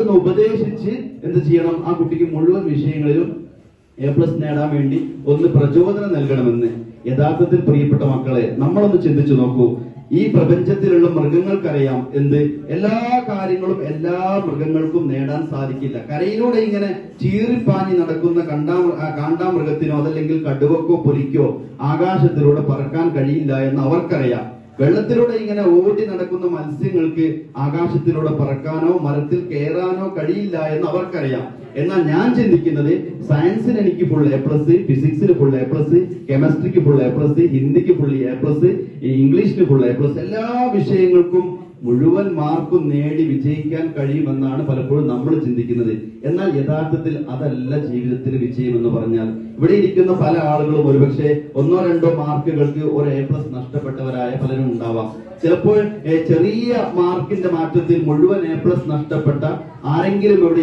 അതൊന്ന് ഉപദേശിച്ച് എന്ത് ചെയ്യണം? ആ കുട്ടിക്ക് മുഴുവൻ വിഷയങ്ങളിലും എ പ്ലസ് നേടാൻ വേണ്ടി ഒന്ന് പ്രചോദനം നൽകണമെന്ന് യഥാർത്ഥത്തിൽ പ്രിയപ്പെട്ട മക്കളെ നമ്മളൊന്ന് ചിന്തിച്ചു നോക്കൂ. ഈ പ്രപഞ്ചത്തിലുള്ള മൃഗങ്ങൾക്കറിയാം എന്ത്? എല്ലാ കാര്യങ്ങളും എല്ലാ മൃഗങ്ങൾക്കും നേടാൻ സാധിക്കില്ല. കരയിലൂടെ ഇങ്ങനെ ചീറിപ്പാഞ്ഞി നടക്കുന്ന കണ്ടാ കാണ്ടാമൃഗത്തിനോ അതല്ലെങ്കിൽ കടുവക്കോ പുലിക്കോ ആകാശത്തിലൂടെ പറക്കാൻ കഴിയില്ല എന്ന് അവർക്കറിയാം. വെള്ളത്തിലൂടെ ഇങ്ങനെ ഓടി നടക്കുന്ന മത്സ്യങ്ങൾക്ക് ആകാശത്തിലൂടെ പറക്കാനോ മരത്തിൽ കയറാനോ കഴിയില്ല എന്ന് അവർക്കറിയാം. എന്നാൽ ഞാൻ ചിന്തിക്കുന്നത് സയൻസിന് എനിക്ക് ഫുൾ എ പ്ലസ് ഫിസിക്സിന് ഫുൾ എ പ്ലസ് കെമിസ്ട്രിക്ക് ഫുൾ എ പ്ലസ് ഹിന്ദിക്ക് ഫുൾ എ പ്ലസ് ഇംഗ്ലീഷിന് ഫുൾ എ പ്ലസ് എല്ലാ വിഷയങ്ങൾക്കും മുഴുവൻ മാർക്കും നേടി വിജയിക്കാൻ കഴിയുമെന്നാണ് പലപ്പോഴും നമ്മൾ ചിന്തിക്കുന്നത്. എന്നാൽ യഥാർത്ഥത്തിൽ അതല്ല ജീവിതത്തിന് വിജയം എന്ന് പറഞ്ഞാൽ ഇവിടെ ഇരിക്കുന്ന പല ആളുകളും ഒരുപക്ഷെ ഒന്നോ രണ്ടോ മാർക്കുകൾക്ക് ഒരു എ പ്ലസ് നഷ്ടപ്പെട്ടവരായ പലരും ഉണ്ടാവാം. ചിലപ്പോൾ ചെറിയ മാർക്കിന്റെ മാറ്റത്തിൽ മുഴുവൻ എ പ്ലസ് നഷ്ടപ്പെട്ട ആരെങ്കിലും ഇവിടെ